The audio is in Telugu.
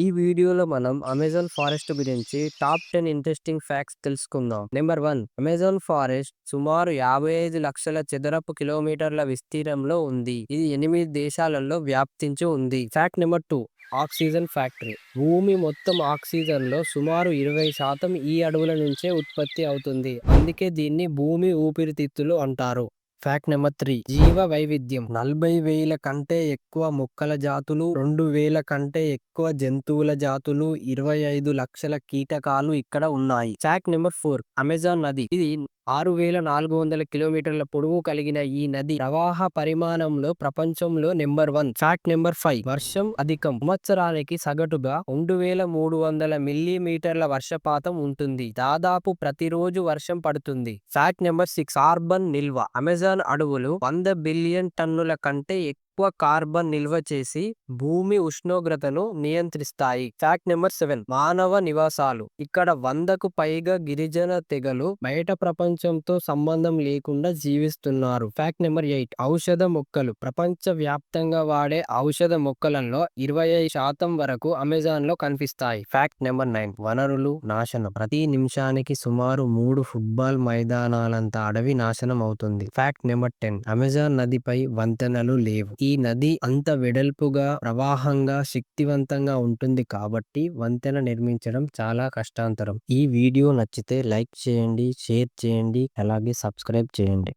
ఈ వీడియోలో మనం అమెజాన్ ఫారెస్ట్ గురించి టాప్ టెన్ ఇంట్రెస్టింగ్ ఫ్యాక్ట్స్ తెలుసుకుందాం. నెంబర్ వన్ అమెజాన్ ఫారెస్ట్ సుమారు యాభై ఐదు లక్షల చదరపు కిలోమీటర్ల విస్తీర్ణంలో ఉంది. ఇది ఎనిమిది దేశాలలో వ్యాప్తించి ఉంది. Fact number two oxygen factory. భూమి మొత్తం ఆక్సిజన్లో సుమారు ఇరవై శాతం ఈ అడవుల నుంచే ఉత్పత్తి అవుతుంది. అందుకే దీన్ని భూమి ఊపిరితిత్తులు అంటారు. ఫ్యాక్ట్ నెంబర్ త్రీ జీవ వైవిధ్యం నలభై వేల కంటే ఎక్కువ మొక్కల జాతులు రెండు వేల కంటే ఎక్కువ జంతువుల జాతులు ఇరవై ఐదు లక్షల కీటకాలు ఇక్కడ ఉన్నాయి. Fact number four. అమెజాన్ నది. ఇది ఆరు వేల నాలుగు వందల కిలోమీటర్ల పొడవు కలిగిన ఈ నది ప్రవాహ పరిమాణంలో ప్రపంచంలో number one fact number five. వర్షం అధికం. సంవత్సరానికి సగటుగా రెండు వేల మూడు వందల మిల్లీమీటర్ల వర్షపాతం ఉంటుంది. దాదాపు ప్రతిరోజు వర్షం పడుతుంది. ఫ్యాక్ట్ నెంబర్ సిక్స్ కార్బన్ నిల్వ. అమెజాన్ అడవులు వంద బిలియన్ టన్నుల కంటే ఎక్కువ కార్బన్ నిల్వ చేసి భూమి ఉష్ణోగ్రతను నియంత్రిస్తాయి. ఫ్యాక్ట్ నెంబర్ సెవెన్ మానవ నివాసాలు. ఇక్కడ వందకు పైగా గిరిజన తెగలు బయట ప్రపంచంతో సంబంధం లేకుండా జీవిస్తున్నారు. ఫ్యాక్ట్ నెంబర్ ఎయిట్ ఔషధ మొక్కలు. ప్రపంచ వ్యాప్తంగా వాడే ఔషధ మొక్కలలో ఇరవై ఐదు శాతం వరకు అమెజాన్లో కనిపిస్తాయి. ఫ్యాక్ట్ నెంబర్ నైన్ వనరులు నాశనం. ప్రతి నిమిషానికి సుమారు మూడు ఫుట్బాల్ మైదానాలంత అడవి నాశనం అవుతుంది. ఫ్యాక్ట్ నెంబర్ టెన్ అమెజాన్ నదిపై వంతెనలు లేవు. ఈ ఈ నది అంత వెడల్పుగా ప్రవాహంగా శక్తివంతంగా ఉంటుంది కాబట్టి వంతెన నిర్మించడం చాలా కష్టాంతరం. ఈ వీడియో నచ్చితే లైక్ చేయండి షేర్ చేయండి అలాగే సబ్స్క్రైబ్ చేయండి.